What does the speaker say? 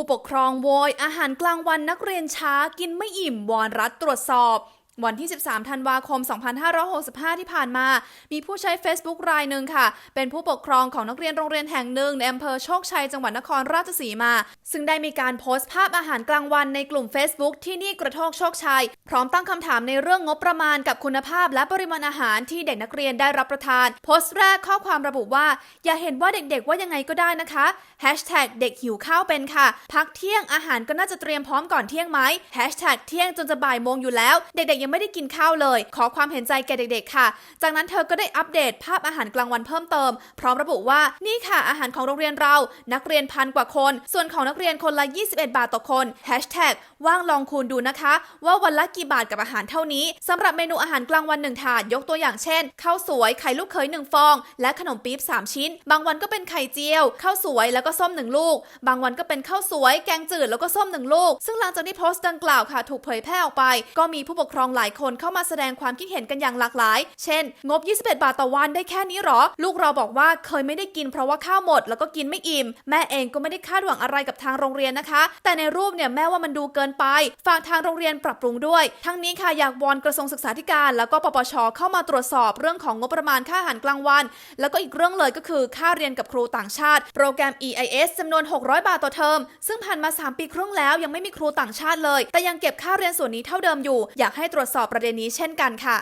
ผู้ปกครองโวยอาหารกลางวันนักเรียนช้ากินไม่อิ่มวอนรัฐตรวจสอบ วันที่ 13 ธันวาคม 2565 ที่ผ่านมา มีผู้ใช้ Facebook รายหนึ่งค่ะ เป็นผู้ปกครองของนักเรียนโรงเรียนแห่งหนึ่งในอำเภอโชคชัย จังหวัดนครราชสีมา ซึ่งได้มีการโพสต์ภาพอาหารกลางวันในกลุ่ม Facebook ที่นี่กระโทกโชคชัย พร้อมตั้งคำถามในเรื่องงบประมาณกับคุณภาพ และปริมาณอาหารที่เด็กนักเรียนได้รับประทาน โพสต์แรกข้อความระบุว่า อย่าเห็นว่าเด็กๆว่ายังไงก็ได้นะคะ Hashtag เด็กหิวข้าวเป็นค่ะ พักเที่ยงอาหารก็น่าจะเตรียมพร้อมก่อนเที่ยงไหมเที่ยงจนจะบ่ายโมงอยู่แล้ว เด็กๆยังไม่ได้กินข้าวเลย ขอความเห็นใจแก่เด็กๆ ค่ะ จากนั้นเธอก็ได้อัปเดตภาพอาหารกลางวันเพิ่มเติม พร้อมระบุว่านี่ค่ะอาหารของโรงเรียนเรา นักเรียนพันกว่าคน ส่วนของนักเรียนคนละ 21 บาทต่อคนว่างลองคูณดูนะคะ ว่าวันละกี่บาทกับอาหารเท่านี้สำหรับเมนูอาหารกลางวันหนึ่งถาดยกตัวอย่างเช่นข้าวสวยไข่ลูกเขยหนึ่งฟอง และขนมปี๊บ3 ชิ้น บางวันก็เป็นไข่เจียวข้าวสวยแล้วก็ส้มหนึ่งลูก บางวันก็เป็นข้าวสวย แกงจืดแล้วก็ส้มหนึ่งลูก ซึ่งหลังจากที่โพสต์ดังกล่าวค่ะ ถูกเผยแพร่ออกไป ก็มีผู้ปกครองหลายคนเข้ามาแสดงความคิดเห็นกันอย่างหลากหลาย เช่น งบ 21 บาทต่อวันได้แค่นี้หรอ ลูกเราบอกว่าเคยไม่ได้กินเพราะว่าข้าวหมด แล้วก็กินไม่อิ่ม แม่เองก็ไม่ได้คาดหวังอะไรกับทางโรงเรียนนะคะ แต่ในรูปเนี่ยแม่ว่ามันดูเกินไป ฝากทางโรงเรียนปรับปรุงด้วย ทั้งนี้ค่ะอยากวอนกระทรวงศึกษาธิการ แล้วก็ปปชเข้ามาตรวจสอบเรื่องของงบประมาณค่าอาหารกลางวัน แล้วก็อีกเรื่องเลยก็คือค่าเรียนกับครูต่างชาติ โปรแกรม EIS จำนวน 600 บาทต่อเทอม ซึ่งผ่านมา 3 ปีครึ่งแล้วยังไม่มีครูต่างชาติเลย แต่ยังเก็บค่าเรียนส่วนนี้เท่าเดิมอยู่ อยากให้ตรวจสอบประเด็นนี้เช่นกันค่ะ